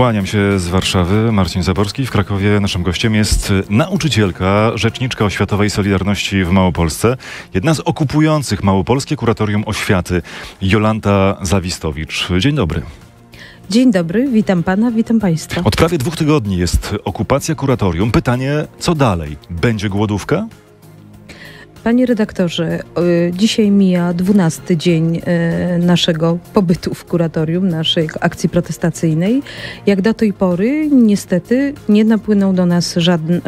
Kłaniam się z Warszawy. Marcin Zaborski. W Krakowie naszym gościem jest nauczycielka, rzeczniczka oświatowej Solidarności w Małopolsce, jedna z okupujących Małopolskie Kuratorium Oświaty, Jolanta Zawistowicz. Dzień dobry. Dzień dobry, witam pana, witam państwa. Od prawie dwóch tygodni jest okupacja kuratorium. Pytanie, co dalej? Będzie głodówka? Panie redaktorze, y, dzisiaj mija 12 dzień y, naszego pobytu w kuratorium, naszej akcji protestacyjnej. Jak do tej pory niestety nie napłynął do nas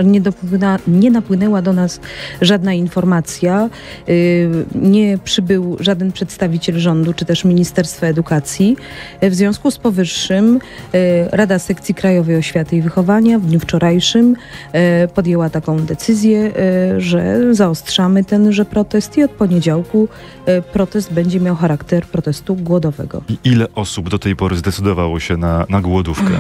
nie, dopłyna, nie napłynęła do nas żadna informacja, y, nie przybył żaden przedstawiciel rządu czy też Ministerstwa Edukacji. W związku z powyższym Rada Sekcji Krajowej Oświaty i Wychowania w dniu wczorajszym podjęła taką decyzję, że zaostrzamy tenże protest i od poniedziałku e, protest będzie miał charakter protestu głodowego. I ile osób do tej pory zdecydowało się na, na głodówkę?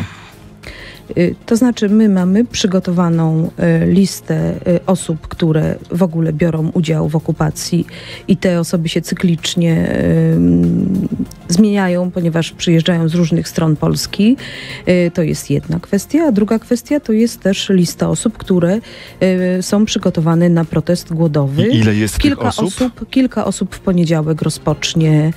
Y, to znaczy, my mamy przygotowaną y, listę y, osób, które w ogóle biorą udział w okupacji i te osoby się cyklicznie zmieniają, ponieważ przyjeżdżają z różnych stron Polski. To jest jedna kwestia. A druga kwestia to jest też lista osób, które są przygotowane na protest głodowy. I ile jest kilka osób? osób? Kilka osób w poniedziałek rozpocznie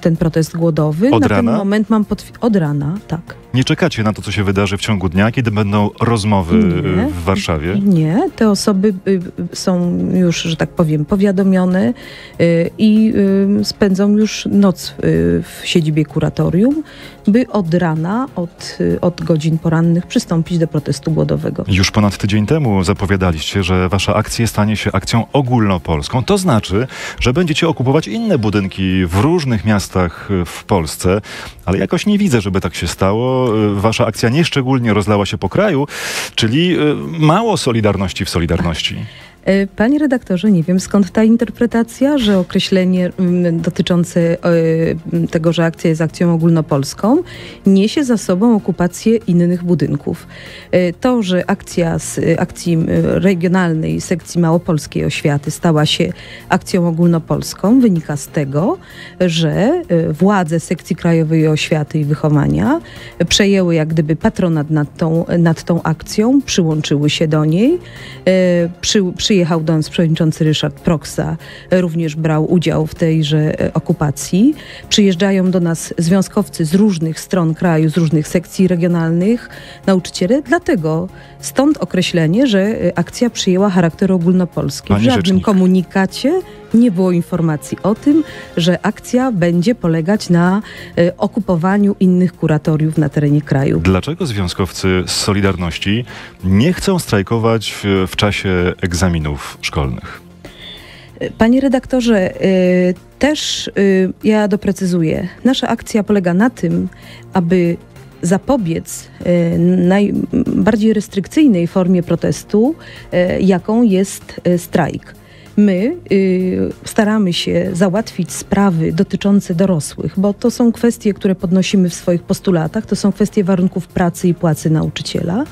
ten protest głodowy. Od na rana? ten moment mam od rana, tak. Nie czekacie na to, co się wydarzy w ciągu dnia, kiedy będą rozmowy nie, w Warszawie? Nie, te osoby y, są już, że tak powiem, powiadomione y, i y, spędzą już noc w siedzibie kuratorium, by od rana, od, od godzin porannych przystąpić do protestu głodowego. Już ponad tydzień temu zapowiadaliście, że wasza akcja stanie się akcją ogólnopolską. To znaczy, że będziecie okupować inne budynki w różnych miastach w Polsce, ale jakoś nie widzę, żeby tak się stało. Y, wasza akcja nieszczególnie rozlała się po kraju, czyli y, mało solidarności w Solidarności. E, panie redaktorze, nie wiem skąd ta interpretacja, że określenie mm, dotyczące e, tego, że akcja jest akcją ogólnopolską, niesie za sobą okupację innych budynków. E, to, że akcja z akcji regionalnej sekcji małopolskiej oświaty stała się akcją ogólnopolską, wynika z tego, że władze sekcji krajowej oświaty i wychowania przejęły jak gdyby patronat nad tą, nad tą akcją, przyłączyły się do niej, przy, przy przyjechał do nas przewodniczący Ryszard Proksa, również brał udział w tejże e, okupacji. Przyjeżdżają do nas związkowcy z różnych stron kraju, z różnych sekcji regionalnych, nauczyciele, dlatego stąd określenie, że e, akcja przyjęła charakter ogólnopolski. W żadnym rzecznik. komunikacie nie było informacji o tym, że akcja będzie polegać na y, okupowaniu innych kuratoriów na terenie kraju. Dlaczego związkowcy z Solidarności nie chcą strajkować w, w czasie egzaminów szkolnych? Panie redaktorze, y, też y, ja doprecyzuję. Nasza akcja polega na tym, aby zapobiec najbardziej restrykcyjnej formie protestu, jaką jest strajk. My y, staramy się załatwić sprawy dotyczące dorosłych, bo to są kwestie, które podnosimy w swoich postulatach, to są kwestie warunków pracy i płacy nauczyciela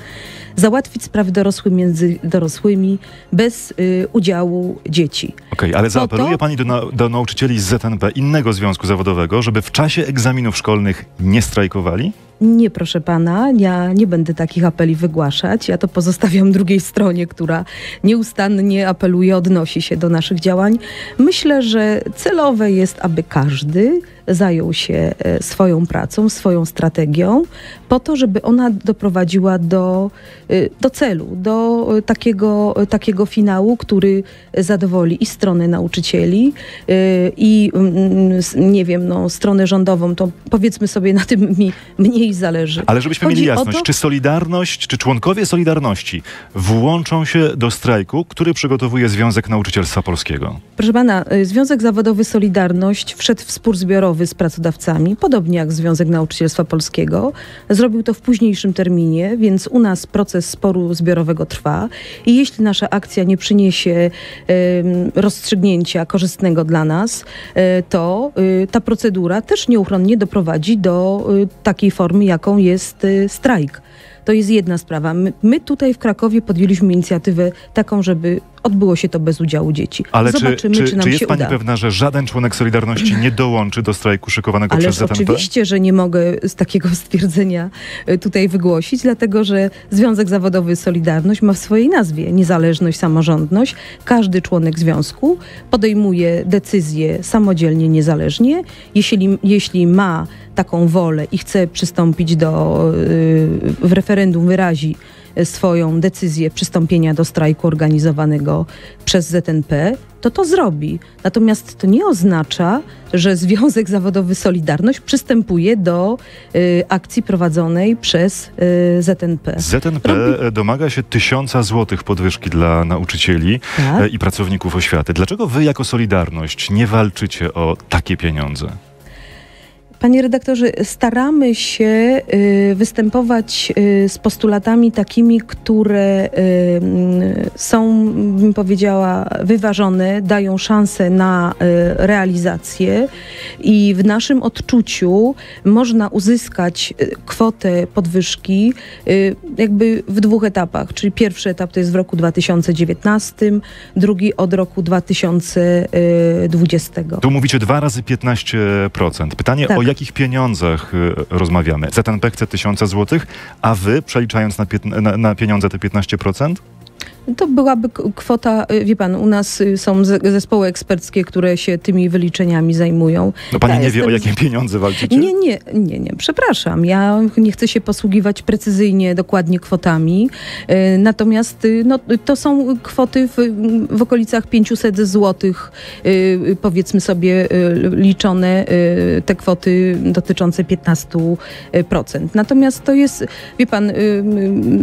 załatwić sprawy dorosłych między dorosłymi bez y, udziału dzieci. Okej, okay, ale zaapeluje to... Pani do, do nauczycieli z ZNP, innego związku zawodowego, żeby w czasie egzaminów szkolnych nie strajkowali? Nie, proszę pana, ja nie będę takich apeli wygłaszać. Ja to pozostawiam drugiej stronie, która nieustannie apeluje, odnosi się do naszych działań. Myślę, że celowe jest, aby każdy zajął się e, swoją pracą, swoją strategią, po to, żeby ona doprowadziła do, e, do celu, do e, takiego, takiego finału, który zadowoli i stronę nauczycieli, i mm, nie wiem, no, stronę rządową, to powiedzmy sobie na tym mi mniej zależy. Ale żebyśmy Chodzi mieli jasność, to... czy Solidarność, czy członkowie Solidarności włączą się do strajku, który przygotowuje Związek Nauczycielstwa Polskiego? Proszę pana, Związek Zawodowy Solidarność wszedł w spór zbiorowy z pracodawcami, podobnie jak Związek Nauczycielstwa Polskiego. Zrobił to w późniejszym terminie, więc u nas proces sporu zbiorowego trwa i jeśli nasza akcja nie przyniesie y, rozstrzygnięcia korzystnego dla nas, y, to y, ta procedura też nieuchronnie doprowadzi do takiej formy, jaką jest strajk. To jest jedna sprawa. My, my tutaj w Krakowie podjęliśmy inicjatywę taką, żeby odbyło się to bez udziału dzieci. Ale czy, Zobaczymy, czy, czy, nam czy jest się pani uda. pewna, że żaden członek Solidarności nie dołączy do strajku szykowanego Ależ przez ZNP? oczywiście, że nie mogę z takiego stwierdzenia y, tutaj wygłosić, dlatego że Związek Zawodowy Solidarność ma w swojej nazwie niezależność, samorządność. Każdy członek związku podejmuje decyzje samodzielnie, niezależnie. Jeśli, jeśli ma taką wolę i chce przystąpić do, y, w referendum wyrazi swoją decyzję przystąpienia do strajku organizowanego przez ZNP, to to zrobi. Natomiast to nie oznacza, że Związek Zawodowy Solidarność przystępuje do y, akcji prowadzonej przez y, ZNP. ZNP Robi- domaga się tysiąca złotych podwyżki dla nauczycieli Tak? e, i pracowników oświaty. Dlaczego wy jako Solidarność nie walczycie o takie pieniądze? Panie redaktorze, staramy się y, występować y, z postulatami takimi, które y, są, bym powiedziała, wyważone, dają szansę na realizację i w naszym odczuciu można uzyskać kwotę podwyżki jakby w dwóch etapach, czyli pierwszy etap to jest w roku 2019, drugi od roku 2020. Tu mówicie dwa razy 15%. Pytanie, Tak. o jakich pieniądzach y, rozmawiamy? ZNP chce tysiąca złotych, a wy, przeliczając na, na, na pieniądze te 15%? To byłaby kwota, y, wie pan, u nas y, są ze- zespoły eksperckie, które się tymi wyliczeniami zajmują. No pani Ja nie wie, o jestem- jakie pieniądze walczycie? Nie, nie, nie, nie, przepraszam. Ja nie chcę się posługiwać precyzyjnie, dokładnie kwotami. Y, Natomiast no, to są kwoty w, w okolicach 500 złotych, y, powiedzmy sobie, liczone te kwoty dotyczące 15%. Natomiast to jest, wie pan,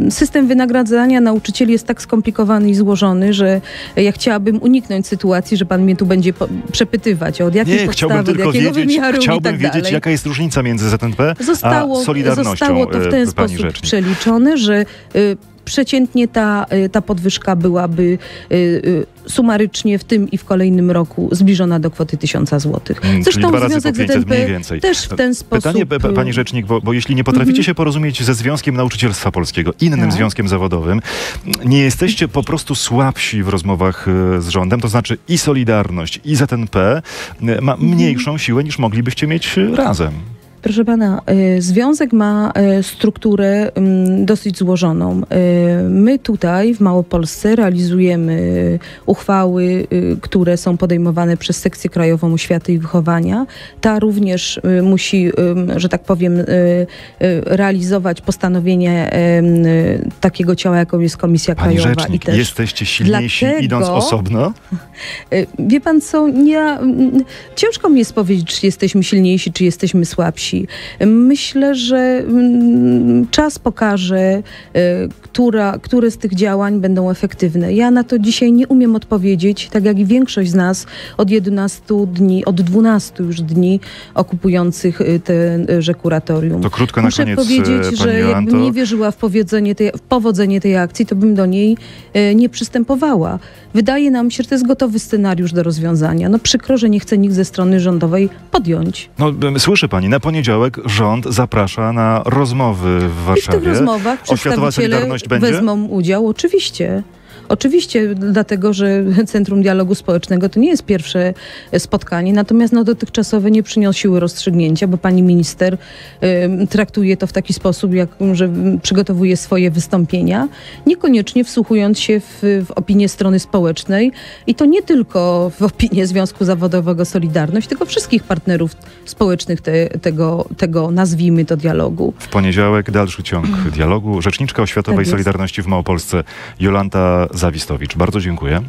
system wynagradzania nauczycieli jest tak skomplikowany i złożony, że ja chciałabym uniknąć sytuacji, że pan mnie tu będzie przepytywać, od jakiej Nie, chciałbym podstawy, tylko od jakiego wiedzieć, chciałbym tak wiedzieć jaka jest różnica między ZNP Zostało, a Solidarnością, zostało to w e, ten pani sposób rzecznik. przeliczone, że y, przeciętnie ta, y, ta podwyżka byłaby y, y, sumarycznie w tym i w kolejnym roku zbliżona do kwoty 1000 zł. Mm, razy po Związek 500 ZNP mniej więcej. też w ten sposób... Pytanie, pani rzecznik, bo, bo jeśli nie potraficie Mhm. się porozumieć ze Związkiem Nauczycielstwa Polskiego, innym Tak. związkiem zawodowym, nie jesteście po prostu słabsi w rozmowach e, z rządem, to znaczy i Solidarność, i ZNP e, ma Mhm. mniejszą siłę niż moglibyście mieć e, razem. Proszę pana, y, związek ma y, strukturę ym, dosyć złożoną. Y, My tutaj w Małopolsce realizujemy uchwały, które są podejmowane przez Sekcję Krajową Oświaty i Wychowania. Ta również musi, że tak powiem, realizować postanowienie takiego ciała, jaką jest Komisja Pani Krajowa. rzecznik, I też jesteście silniejsi Dlatego- idąc osobno? Wie pan co, ja, mm, ciężko mi jest powiedzieć, czy jesteśmy silniejsi, czy jesteśmy słabsi. Myślę, że mm, czas pokaże, y, która, które z tych działań będą efektywne. Ja na to dzisiaj nie umiem odpowiedzieć, tak jak i większość z nas od 11 dni, od 12 już dni okupujących y, tenże kuratorium. To krótko na Muszę koniec, powiedzieć, e, że Jolanto. jakbym nie wierzyła w powodzenie, tej, w powodzenie tej akcji, to bym do niej e, nie przystępowała. Wydaje nam się, że to jest gotowy scenariusz do rozwiązania. No przykro, że nie chce nikt ze strony rządowej podjąć. No, słyszy pani, na poniedziałek rząd zaprasza na rozmowy w I w Warszawie. tych rozmowach Oświatowa Solidarność będzie? wezmą udział. Oczywiście. Oczywiście, dlatego że Centrum Dialogu Społecznego to nie jest pierwsze spotkanie, natomiast no, dotychczasowe nie przyniosły rozstrzygnięcia, bo pani minister em, traktuje to w taki sposób, jak, że mm, przygotowuje swoje wystąpienia, niekoniecznie wsłuchując się w, w opinię strony społecznej i to nie tylko w opinię Związku Zawodowego Solidarność, tylko wszystkich partnerów społecznych te, tego, tego, nazwijmy to, dialogu. W poniedziałek dalszy ciąg dialogu. Rzeczniczka Oświatowej Tak. Solidarności w Małopolsce Jolanta Zawistowicz. Bardzo dziękuję.